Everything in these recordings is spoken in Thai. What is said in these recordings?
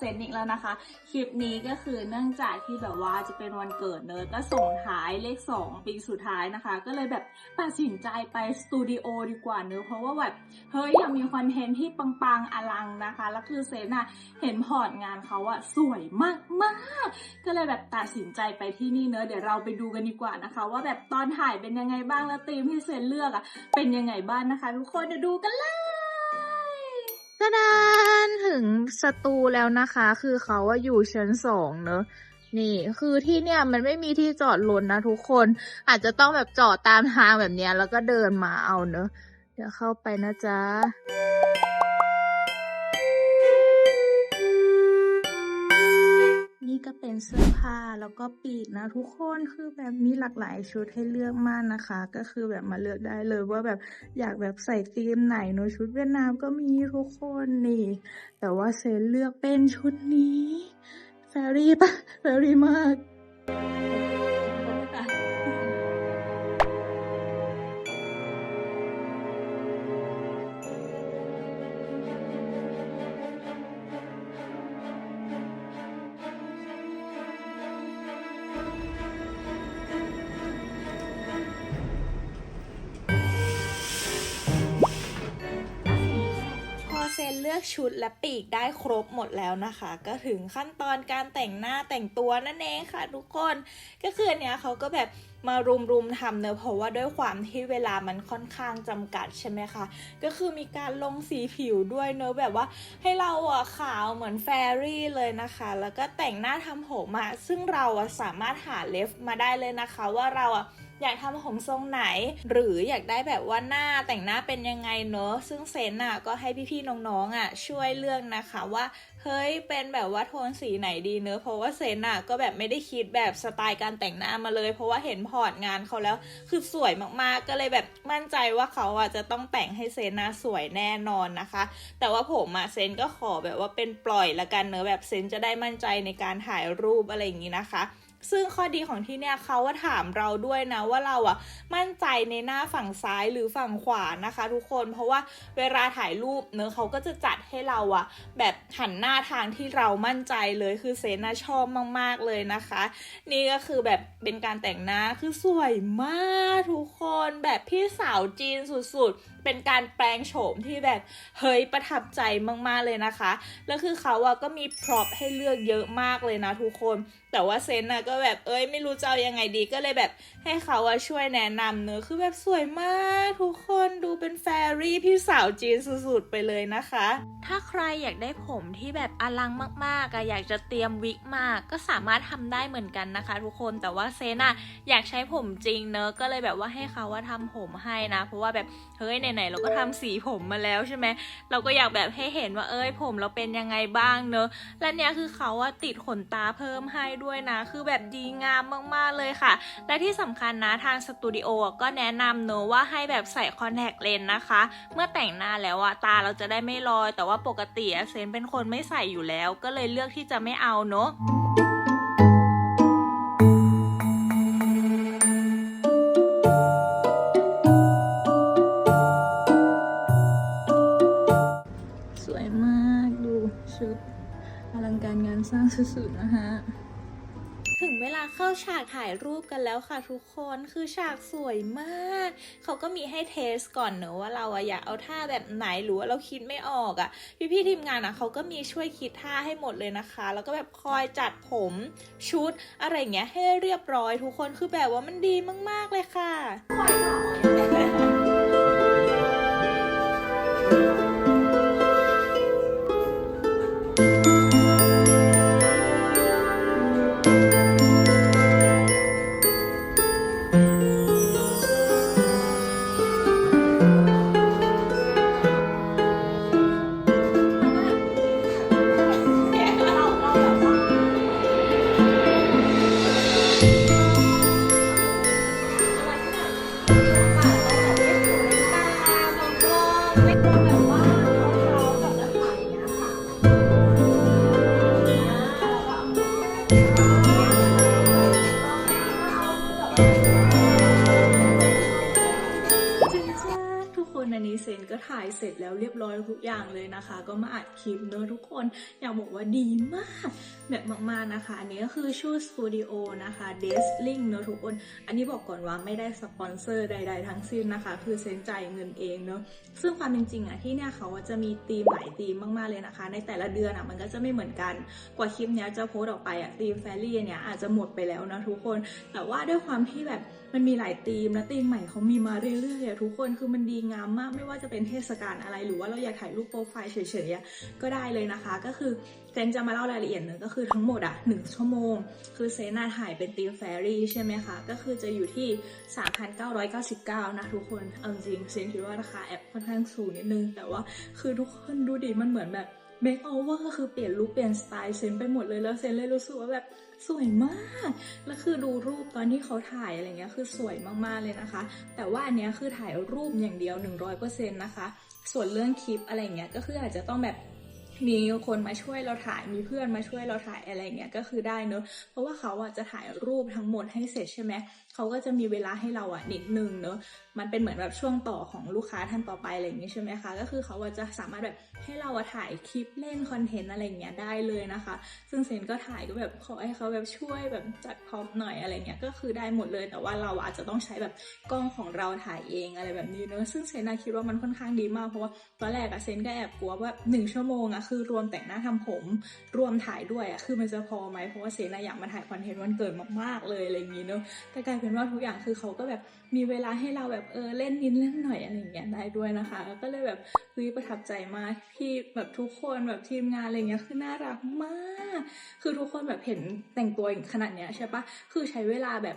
เซนอีกแล้วนะคะ คลิปนี้ก็คือเนื่องจากที่แบบว่าจะเป็นวันเกิดเนอะก็ส่งท้ายเลข 2 ปีสุดท้ายนะคะ ก็เลยแบบตัดสินใจไปสตูดิโอดีกว่าเนอะเพราะว่าแบบเฮ้ยอยากมีคอนเทนต์ที่ปังๆอลังนะคะ แล้วคือเซนอะเห็นพอร์ตงานเขาอะสวยมากๆ ก็เลยแบบตัดสินใจไปที่นี่เนอะเดี๋ยวเราไปดูกันดีกว่านะคะ ว่าแบบตอนถ่ายเป็นยังไงบ้างแล้วธีมที่เซนเลือกอะเป็นยังไงบ้างนะคะ ทุกคนเดี๋ยวดูกันเลย ตะดานถึงสตูแล้วนะคะ คือเขาว่าอยู่ชั้นสองเนอะนี่ คือที่เนี่ยมันไม่มีที่จอดรถนะทุกคน อาจจะต้องแบบจอดตามทางแบบเนี้ย แล้วก็เดินมาเอาเนอะเดี๋ยวเข้าไปนะจ๊ะ เป็นเสื้อผ้าแล้วก็ปีกนะทุกคนคือแบบมีหลากหลายชุดให้เลือกมากนะคะ ก็คือแบบมาเลือกได้เลยว่าแบบอยากแบบใส่ธีมไหนเนอะชุดเวียดนามก็มีทุกคนนี่ แต่ว่าเซนเลือกเป็นชุดนี้แฟรี่ปะแฟรี่มาก นเลือกชุดและปีกได้ครบหมดแล้วนะคะ ก็ถึงขั้นตอนการแต่งหน้าแต่งตัวนั่นเองค่ะทุกคนก็คือเนี้ยเขาก็แบบมารุมๆทำเนอะเพราะว่าด้วยความที่เวลามันค่อนข้างจำกัดใช่ไหมคะ ก็คือมีการลงสีผิวด้วยเนอะแบบว่าให้เราอะขาวเหมือนแฟรี่เลยนะคะ แล้วก็แต่งหน้าทำผมอะซึ่งเราอะสามารถหาเลฟมาได้เลยนะคะ ว่าเราอะ อยากทำผมทรงไหน หรืออยากได้แบบว่าหน้าแต่งหน้าเป็นยังไงเนอะซึ่งเซนอะก็ให้พี่ๆน้องๆอะช่วยเลือกนะคะว่าเฮ้ยเป็นแบบว่าโทนสีไหนดีเนอะเพราะว่าเซนอะก็แบบไม่ได้คิดแบบสไตล์การแต่งหน้ามาเลย เพราะว่าเห็นพอร์ตงานเขาแล้วคือสวยมากๆ ก็เลยแบบมั่นใจว่าเขาอะจะต้องแต่งให้เซนน่ะสวยแน่นอนนะคะ แต่ว่าผมอะเซนก็ขอแบบว่าเป็นปล่อยละกันเนอะแบบเซนจะได้มั่นใจในการถ่ายรูปอะไรอย่างนี้นะคะ ซึ่งข้อดีของที่เนี่ยเขาว่าถามเราด้วยนะว่าเราอะมั่นใจในหน้าฝั่งซ้ายหรือฝั่งขวานะคะ ทุกคนเพราะว่าเวลาถ่ายรูปเนื้อเขาก็จะจัดให้เราอะแบบหันหน้าทางที่เรามั่นใจเลยคือเซนน่ะชอบมาก ๆเลยนะคะ นี่ก็คือแบบเป็นการแต่งหน้าคือสวยมากทุกคนแบบพี่สาวจีนสุดๆ เป็นการแปลงโฉมที่แบบเฮ้ยประทับใจมากๆเลยนะคะ แล้วคือเขาอะก็มีพร็อพให้เลือกเยอะมากเลยนะทุกคน แต่ว่าเซนน่ะก็แบบเอ้ยไม่รู้จะเอายังไงดีก็เลยแบบให้เขาอะช่วยแนะนำเนอะคือแบบสวยมากทุกคนดูเป็นแฟรี่พี่สาวจีนสุดๆไปเลยนะคะ ถ้าใครอยากได้ผมที่แบบอลังมากๆอะอยากจะเตรียมวิกมากก็สามารถทำได้เหมือนกันนะคะ ทุกคนแต่ว่าเซนอะอยากใช้ผมจริงเนอะก็เลยแบบว่าให้เขาว่าทำผมให้นะ เพราะว่าแบบเฮ้ยไหนๆเราก็ทำสีผมมาแล้วใช่ไหมเราก็อยากแบบให้เห็นว่าเอ้ยผมเราเป็นยังไงบ้างเนอะและเนี้ยคือเขาอะติดขนตาเพิ่มให้ด้วยนะ คือแบบดีงามมากๆเลยค่ะ และที่สำคัญนะทางสตูดิโอก็แนะนำเนอะว่าให้แบบใส่คอนแทคเลนส์นะคะ เมื่อแต่งหน้าแล้วอะตาเราจะได้ไม่ลอย แต่ว่าปกติอะเซนเป็นคนไม่ใส่อยู่แล้ว ก็เลยเลือกที่จะไม่เอาเนอะสวยมากดูชุดอลังการงานสร้างสุดๆนะฮะ เวลาเข้าฉากถ่ายรูปกันแล้วค่ะทุกคนคือฉากสวยมาก เขาก็มีให้เทสก่อนเนอะว่าเราอะอยากเอาท่าแบบไหนหรือว่าเราคิดไม่ออกอะพี่พี่ทีมงานอะเขาก็มีช่วยคิดท่าให้หมดเลยนะคะ แล้วก็แบบคอยจัดผมชุดอะไรเงี้ยให้เรียบร้อยทุกคนคือแบบว่ามันดีมาก ๆเลยค่ะ ก็ถ่ายเสร็จแล้วเรียบร้อยทุกอย่างเลยนะคะ ก็มาอัดคลิปเนอะทุกคนอยากบอกว่าดีมาก แบบมากๆนะคะ อันนี้ก็คือชูสตูดิโอนะคะเดสลิงเนอะทุกคน อันนี้บอกก่อนว่าไม่ได้สปอนเซอร์ใด ๆ ทั้งสิ้นนะคะ คือเซ็นจ่ายเงินเองเนอะซึ่งความเป็นจริงอะที่เนี่ยเขาจะมีธีมหลายธีมมากๆเลยนะคะ ในแต่ละเดือนอะมันก็จะไม่เหมือนกันกว่าคลิปเนี้ยจะโพสต์ออกไปอะธีมแฟรี่เนี่ยอาจจะหมดไปแล้วนะทุกคน แต่ว่าด้วยความที่แบบมันมีหลายธีมและธีมใหม่เขามีมาเรื่อยๆอะทุกคนคือมันดีงามมากไม่ว่าจะเป็นเทศกาลอะไร หรือว่าเราอยากถ่ายรูปโปรไฟล์เฉยๆก็ได้เลยนะคะ ก็คือเซนจะมาเล่ารายละเอียดเนอะก็คือทั้งหมดอะหนึ่งชั่วโมง คือเซนน่าถ่ายเป็นธีมแฟรี่ใช่ไหมคะก็คือจะอยู่ที่ 3,999 นะทุกคนเอาจริงเซนคิดว่าราคาแอปค่อนข้างสูงนิดนึง แต่ว่าคือทุกคนดูดิมันเหมือนแบบ เมคโอเวอร์คือเปลี่ยนลุคเปลี่ยนสไตล์เซนไปหมดเลยแล้วเซนเลยรู้สึกว่าแบบสวยมาก แล้วคือดูรูปตอนที่เขาถ่ายอะไรเงี้ยคือสวยมากๆเลยนะคะ แต่ว่าอันเนี้ยคือถ่ายรูปอย่างเดียว 100%นะคะ ส่วนเรื่องคลิปอะไรเงี้ยก็คืออาจจะต้องแบบมีคนมาช่วยเราถ่ายมีเพื่อนมาช่วยเราถ่ายอะไรเงี้ยก็คือได้เนอะเพราะว่าเขาอะจะถ่ายรูปทั้งหมดให้เสร็จใช่ไหมเขาก็จะมีเวลาให้เราอะนิดนึงเนอะมันเป็นเหมือนแบบช่วงต่อของลูกค้าท่านต่อไปอะไรอย่างนี้ใช่ไหมคะ ก็คือเขาจะสามารถแบบให้เราอะถ่ายคลิปเล่นคอนเทนต์อะไรอย่างเงี้ยได้เลยนะคะ ซึ่งเซนก็ถ่ายก็แบบขอให้เขาแบบช่วยแบบจัดพร็อพหน่อยอะไรเงี้ยก็คือได้หมดเลย แต่ว่าเราอาจจะต้องใช้แบบกล้องของเราถ่ายเองอะไรแบบนี้เนอะซึ่งเซนน่ะคิดว่ามันค่อนข้างดีมากเพราะว่าตอนแรกอะเซนก็แอบกลัวว่าหนึ่งชั่วโมงอะคือรวมแต่งหน้าทำผมรวมถ่ายด้วยอะคือมันจะพอไหมเพราะว่าเซนน่ะอยากมาถ่ายคอนเทนต์วันเกิดมากๆเลยอะไรอย่างนี้เนอะแต่กลายเป็นว่าทุกอย่างคือเขาก็แบบมีเวลาให้เราแบบเออเล่นนิดเล่นหน่อยอะไรอย่างเงี้ยได้ด้วยนะคะ ก็เลยแบบเฮ้ยประทับใจมากที่แบบทุกคนแบบทีมงานอะไรเงี้ยคือน่ารักมาก คือทุกคนแบบเห็นแต่งตัวขนาดเนี้ยใช่ปะคือใช้เวลาแบบ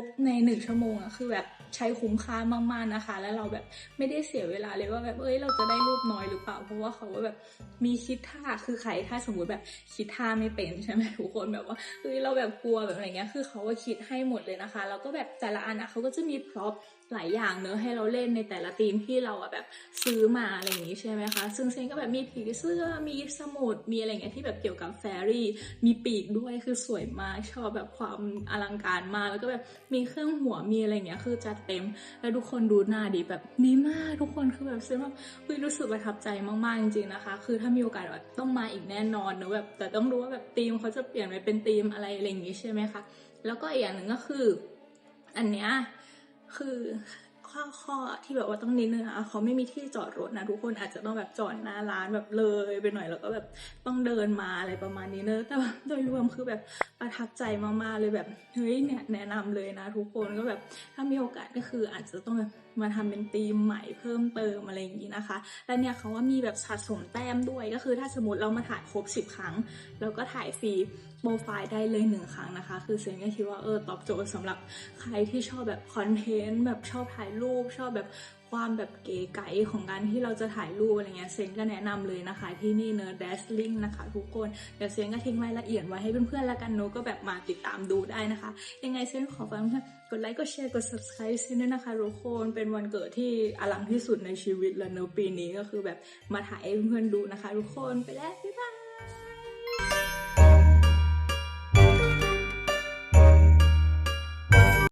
บในหนึ่งชั่วโมงอะคือแบบใช้คุ้มค่ามากๆนะคะ แล้วเราแบบไม่ได้เสียเวลาเลยว่าแบบเอ้ยเราจะได้รูปน้อยหรือเปล่า เพราะว่าเขาแบบมีคิดท่าคือใครถ้าสมมติแบบคิดท่าไม่เป็นใช่ไหมทุกคนแบบว่าเฮ้ยเราแบบกลัวแบบอะไรเงี้ยคือเขาก็คิดให้หมดเลยนะคะแล้วก็แบบแต่ละอันอะเขาก็จะมีพร็อพหลายอย่างเนอะให้เราเล่นในแต่ละทีมที่เราอะแบบซื้อมาอะไรอย่างงี้ใช่ไหมคะ ซึ่งเซนก็แบบมีผีเสื้อมีสมุดมีอะไรเงี้ยที่แบบเกี่ยวกับแฟรี่ มีปีกด้วยคือสวยมากชอบแบบความอลังการมากแล้วก็แบบมีเครื่องหัวมีอะไรเงี้ยคือจัดเต็ม แล้วทุกคนดูหน้าดีแบบดีมากทุกคนคือแบบเซนแบบรู้สึกประทับใจมากๆจริงๆนะคะ คือถ้ามีโอกาสแบบต้องมาอีกแน่นอนเนอะแบบแต่ต้องรู้ว่าแบบธีมเขาจะเปลี่ยนไปเป็นธีมอะไรอะไรอย่างงี้ใช่ไหมคะแล้วก็อีกอย่างหนึ่งก็คือ อันเนี้ย คือข้อข้อที่แบบว่าต้องนิดนึงอะเขาไม่มีที่จอดรถนะทุกคนอาจจะต้องแบบจอดหน้าร้านแบบเลยไปหน่อยแล้วก็แบบต้องเดินมาอะไรประมาณนี้เนอะแต่โดยรวมคือแบบประทับใจมากๆเลยแบบเฮ้ยเนี่ยแนะนำเลยนะทุกคนก็แบบถ้ามีโอกาสก็คืออาจจะต้องแบบ มาทำเป็นธีมใหม่เพิ่มเติมอะไรอย่างนี้นะคะ และเนี่ยเขาว่ามีแบบสะสมแต้มด้วยก็คือถ้าสมมติเรามาถ่ายครบ 10 ครั้ง แล้วก็ถ่ายฟรีโปรไฟล์ได้เลยหนึ่งครั้งนะคะ คือเซนก็คิดว่าเออตอบโจทย์สำหรับใครที่ชอบแบบคอนเทนต์แบบชอบถ่ายรูปชอบแบบความแบบเก๋ไก๋ของการที่เราจะถ่ายรูปอะไรเงี้ยเซนก็แนะนำเลยนะคะที่นี่เนอะ Dazzling นะคะทุกคนเดี๋ยวเซนก็ทิ้งรายละเอียดไว้ให้เพื่อนๆแล้วกันเนก็แบบมาติดตามดูได้นะคะ ยังไงเซนขอฝากเพื่อนกดไลค์กดแชร์กด subscribe เซนด้วยนะคะทุกคนเป็นวันเกิดที่อลังที่สุดในชีวิตแล้วเนอปีนี้ก็คือแบบมาถ่ายให้เพื่อนๆดูนะคะ ทุกคนไปแล้วบ๊ายบาย